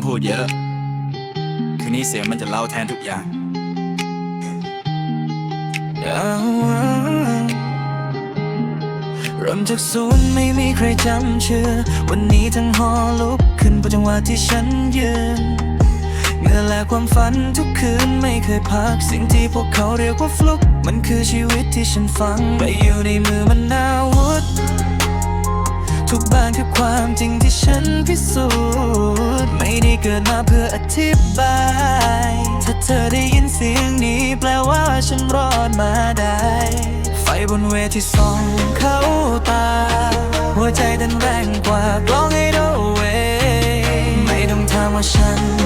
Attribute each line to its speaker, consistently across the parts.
Speaker 1: ต้องพูดเยอะ คืนนี้เสียงมันจะเล่าแทนทุกอย่าง
Speaker 2: เริ่มจากศูนย์ไม่มีใครจำเชื่อ วันนี้ทั้งหอลุกขึ้นประจังหวะที่ฉันยืนเงื่อและความฝันทุกคืนไม่เคยพัก สิ่งที่พวกเขาเรียกว่าฟลุก มันคือชีวิตที่ฉันฟังไปอยู่ในมือมันนาวุธ ทุกบานคือความจริงที่ฉันพิสูจน์ ไม่ได้เกิดมาเพื่ออธิบาย ถ้าเธอได้ยินเสียงนี้แปลว่าฉันรอดมาได้ ไฟบนเวทีส่องเข้าตา หัวใจเต้นแรงกว่ากลองไอโดเวไม่ต้องถามว่าฉัน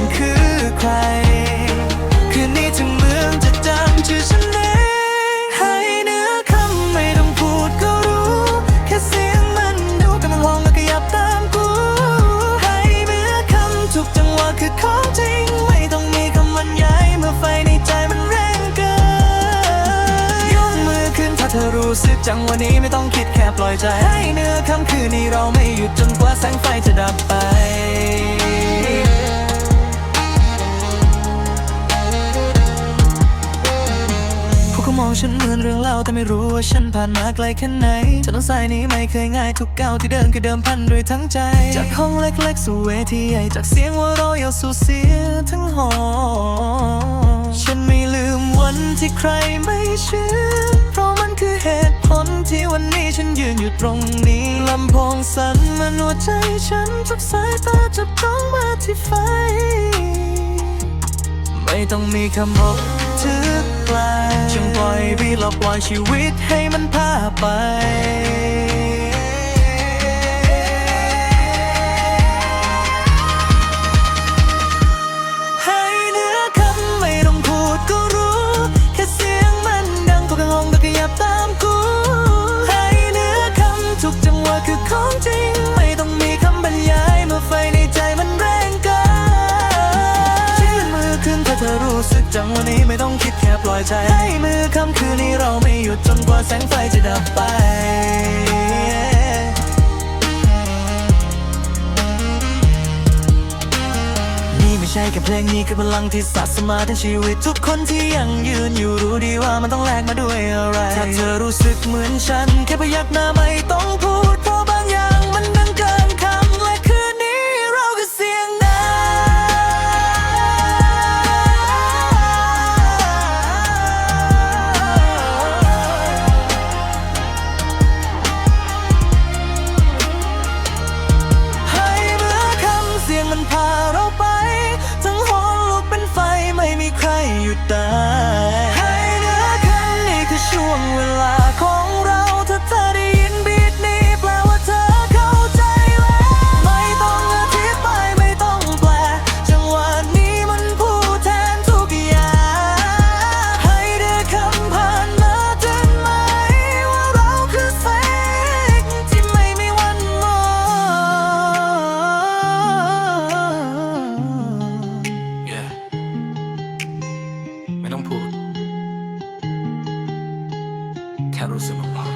Speaker 2: ของจริง ไม่ต้องมีคำบรรยายเมื่อไฟในใจมันแรงเกินยกมือขึ้นถ้าเธอรู้สึกจังวันนี้ไม่ต้องคิดแค่ปล่อยใจ ให้เนื้อคำคืนนี้เราไม่หยุดจนกว่าแสงไฟจะดับไปาแต่ไม่รู้ว่าฉันผ่านมาไกลแค่ไหนถนนสายนี้ไม่เคยง่ายทุกก้าวที่เดินคือเดิมพันด้วยทั้งใจ จากห้องเล็กๆสู่เวทีใหญ่จากเสียงว่าเรายาสู่เสียงทั้งหอฉันไม่ลืมวันที่ใครไม่เชื่อเพราะมันคือเหตุผลที่วันนี้ฉันยืนอยู่ตรงนี้ลำโพงสั่นมันหัวใจฉันทุกสายตาจับจ้องมาที่ไฟ ไม่ต้องมีคำบอกทึกแปล บีเราปล่อยชีวิตให้มันพาไป แสงไฟจะดับไป นี่ไม่ใช่แค่เพลงนี้คือพลังที่สะสมมาทั้งชีวิต ทุกคนที่ยังยืนอยู่รู้ดีว่ามันต้องแลกมาด้วยอะไร ถ้าเธอรู้สึกเหมือนฉัน แค่พยักหน้าไม่ต้องพูดเพราะ
Speaker 1: personal life.